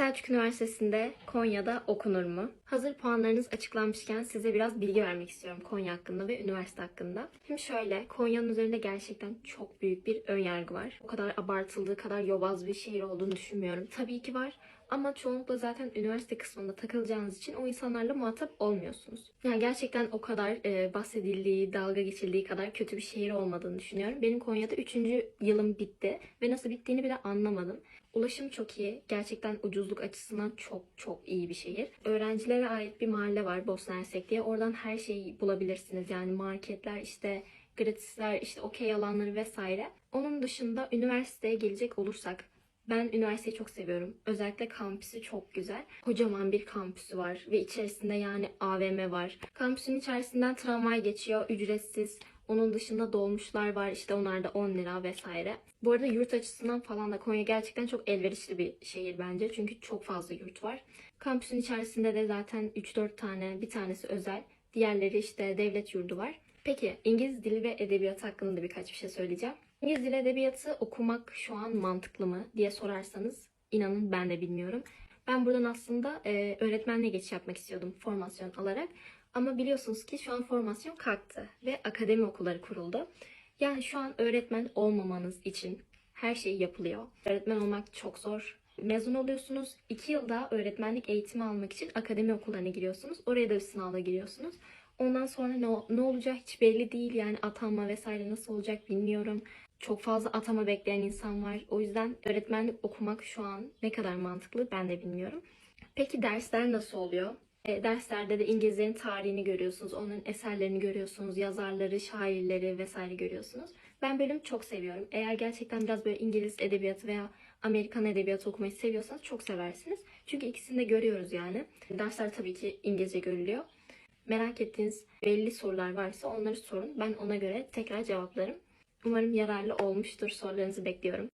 Selçuk Üniversitesi'nde Konya'da okunur mu? Hazır puanlarınız açıklanmışken size biraz bilgi vermek istiyorum Konya hakkında ve üniversite hakkında. Şimdi şöyle, Konya'nın üzerinde gerçekten çok büyük bir ön yargı var. O kadar abartıldığı kadar yobaz bir şehir olduğunu düşünmüyorum. Tabii ki var ama çoğunlukla zaten üniversite kısmında takılacağınız için o insanlarla muhatap olmuyorsunuz. Yani gerçekten o kadar e, bahsedildiği, dalga geçildiği kadar kötü bir şehir olmadığını düşünüyorum. Benim Konya'da 3. yılım bitti ve nasıl bittiğini bile anlamadım. Ulaşım çok iyi. Gerçekten ucuzluk açısından çok çok iyi bir şehir. Öğrencilere ait bir mahalle var Bosna Hersek diye. Oradan her şeyi bulabilirsiniz. Yani marketler işte gratisler işte okey alanları vesaire. Onun dışında üniversiteye gelecek olursak ben üniversiteyi çok seviyorum. Özellikle kampüsü çok güzel. Kocaman bir kampüsü var ve içerisinde yani AVM var. Kampüsün içerisinden tramvay geçiyor ücretsiz. Onun dışında dolmuşlar var işte onlar da 10 lira vesaire. Bu arada yurt açısından falan da Konya gerçekten çok elverişli bir şehir bence. Çünkü çok fazla yurt var. Kampüsün içerisinde de zaten 3-4 tane bir tanesi özel. Diğerleri işte devlet yurdu var. Peki İngiliz dili ve edebiyatı hakkında da birkaç bir şey söyleyeceğim. İngiliz dili edebiyatı okumak şu an mantıklı mı diye sorarsanız inanın ben de bilmiyorum. Ben buradan aslında e, öğretmenliğe geçiş yapmak istiyordum formasyon alarak. Ama biliyorsunuz ki şu an formasyon kalktı ve akademi okulları kuruldu. Yani şu an öğretmen olmamanız için her şey yapılıyor. Öğretmen olmak çok zor. Mezun oluyorsunuz. 2 yılda öğretmenlik eğitimi almak için akademi okullarına giriyorsunuz. Oraya da bir sınavla giriyorsunuz. Ondan sonra ne, ne olacağı hiç belli değil. Yani atanma vesaire nasıl olacak bilmiyorum. Çok fazla atama bekleyen insan var. O yüzden öğretmenlik okumak şu an ne kadar mantıklı ben de bilmiyorum. Peki dersler nasıl oluyor? E, derslerde de İngilizlerin tarihini görüyorsunuz, onun eserlerini görüyorsunuz, yazarları, şairleri vesaire görüyorsunuz. Ben bölümü çok seviyorum. Eğer gerçekten biraz böyle İngiliz edebiyatı veya Amerikan edebiyatı okumayı seviyorsanız çok seversiniz. Çünkü ikisini de görüyoruz yani. Dersler tabii ki İngilizce görülüyor. Merak ettiğiniz belli sorular varsa onları sorun. Ben ona göre tekrar cevaplarım. Umarım yararlı olmuştur. Sorularınızı bekliyorum.